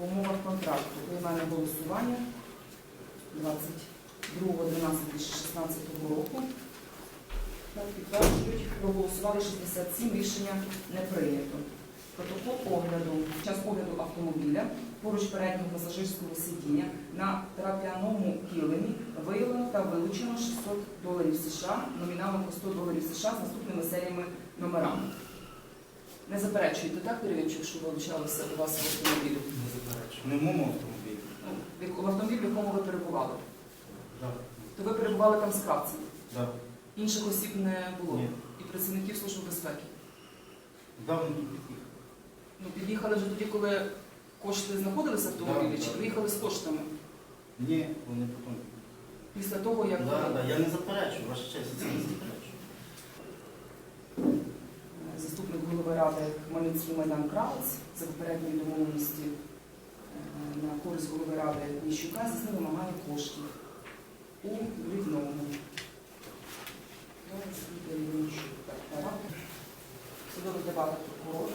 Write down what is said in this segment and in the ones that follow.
по умовах контракту. Поіменне голосування 22.12.2016 року. Так, підтверджують, проголосували 67, рішення не прийнято. Протокол огляду. Під час огляду автомобіля поруч переднього пасажирського сидіння на трап'яному килимі виявлено та вилучено 600 доларів США номіналом по 100 доларів США з наступними серіями номерами. Не заперечуєте, так, Перевінчук, що вилучалося у вас в автомобілі? Не заперечую. Не в моєму автомобілі. Ну, в автомобілі, в якому ви перебували? Так. То ви перебували там з кравцем. Так. Інших осіб не було. Ні. І працівників Служби безпеки. Давно тут під'їхав. Ну, під'їхали вже тоді, коли кошти знаходилися в автомобілі, Да, чи да. приїхали з коштами? Ні, вони потім. Після того, як Так, так, я не заперечую, ваша честь, це не заперечую. Ради Хмельницький Майдан Кравець за попередньої домовленості е, на користь голови ради Ніщука здійснив вимагання коштів у Рівному. Судовий дебат прокурор.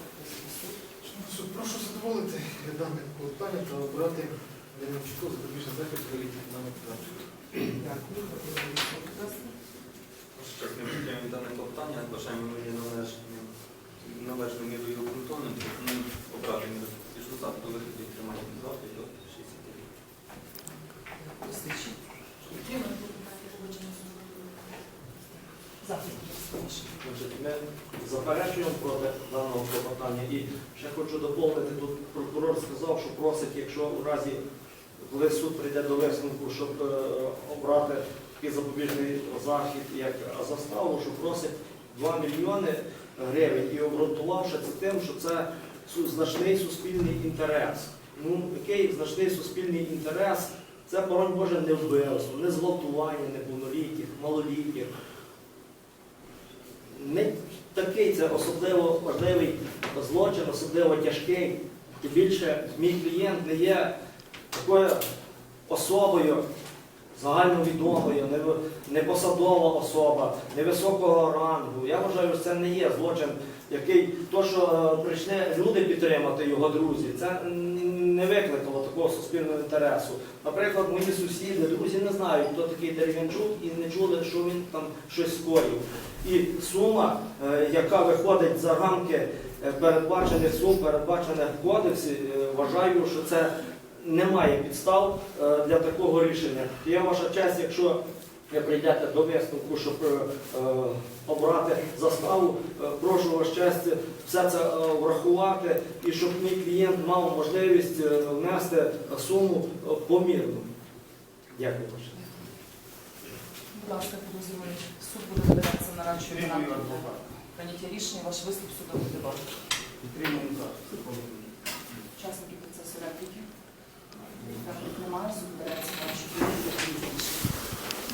прошу задоволити дане клопотання та обрати Демчуку запобіжний захід від даного подачу. Дякую. Прокурор суд, будь ласка. Так, не підтримуємо дане клопотання, вважаємо ми належним належною мірою обґрунтованим, пропонуємо обрати міру заходу до виходу і тримання під вартою до 60 днів. Слідчі. Підтримуємо клопотання погодження судового. Захід, будь ласка, ваше. Значить, Ми заперечуємо проти даного клопотання. І ще хочу доповнити, тут прокурор сказав, що просить, якщо у разі, коли суд прийде до висновку, щоб е, обрати такий запобіжний захід, як заставу, що просить 2 мільйони гривень і обґрунтувавши це тим, що це значний суспільний інтерес. Ну, який значний суспільний інтерес? Це, боронь Боже, не вбивство, не зґвалтування неповнолітніх, малолітніх не такий це особливо важливий злочин, особливо тяжкий. Тим більше мій клієнт не є такою особою загальновідомою, не, посадова особа, невисокого рангу. Я вважаю, що це не є злочин, який то, що е, прийшли люди підтримати його друзі, це не викликало такого суспільного інтересу. Наприклад, мої сусіди, друзі не знають, хто такий Дерев'янчук і не чули, що він там щось скоїв. І сума, е, яка виходить за рамки е, передбачених сум, передбачених в кодексі, е, вважаю, що це немає підстав для такого рішення. І я ваша честь, якщо прийдете до висновку, щоб е, е, обрати заставу, е, прошу вас честь все це е, врахувати і щоб мій клієнт мав можливість е, внести суму е, помірну. Дякую ваша. Будь ласка, підозрюваний. Суд буде видаватися на Підтримую. Прийняття рішення, ваш виступ судовий дебат. Підтримуємо